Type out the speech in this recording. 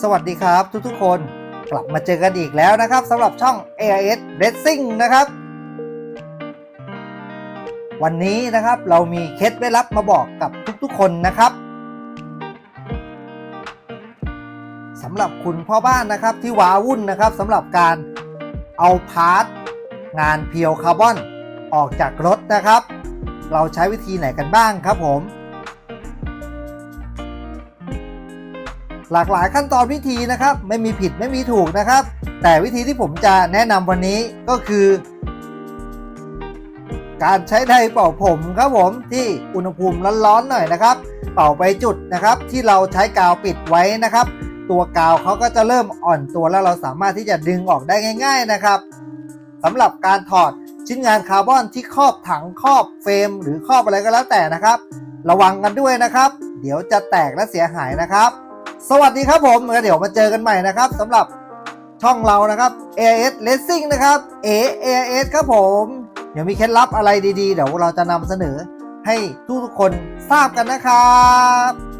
สวัสดีครับทุกๆคนกลับมาเจอกันอีกแล้วนะครับสำหรับช่อง AIS Racing นะครับ วันนี้นะครับเรามีเคล็ดไม่ลับมาบอกกับทุกๆคนนะครับสำหรับคุณพ่อบ้านนะครับที่ว้าวุ่นนะครับสำหรับการเอาพาร์ทงานเพียวคาร์บอนออกจากรถนะครับ เราใช้วิธีไหนกันบ้างครับผม หลากหลายขั้นตอนวิธีนะครับ ไม่มีผิดไม่มีถูกนะครับ แต่วิธีที่ผมจะแนะนำวันนี้ก็คือ การใช้ไดร์เป่าผมครับผมที่อุณหภูมิร้อนๆหน่อยนะครับ เป่าไปจุดนะครับ ที่เราใช้กาวปิดไว้นะครับ ตัวกาวเขาก็จะเริ่มอ่อนตัวแล้วเราสามารถที่จะดึงออกได้ง่าย ๆนะครับสำหรับการถอดชิ้นงานคาร์บอนที่ครอบถังครอบเฟรม หรือครอบอะไรก็แล้วแต่นะครับ ระวังกันด้วยนะครับ เดี๋ยวจะแตกและเสียหายนะครับ สวัสดีครับผมเดี๋ยวมาเจอกันใหม่นะครับสำหรับช่องเรานะครับ AIS Racing นะครับ A AIS ครับผม เดี๋ยวมีเคล็ดลับอะไรดีๆ เดี๋ยวเราจะนำเสนอให้ทุกๆคนทราบกันนะครับ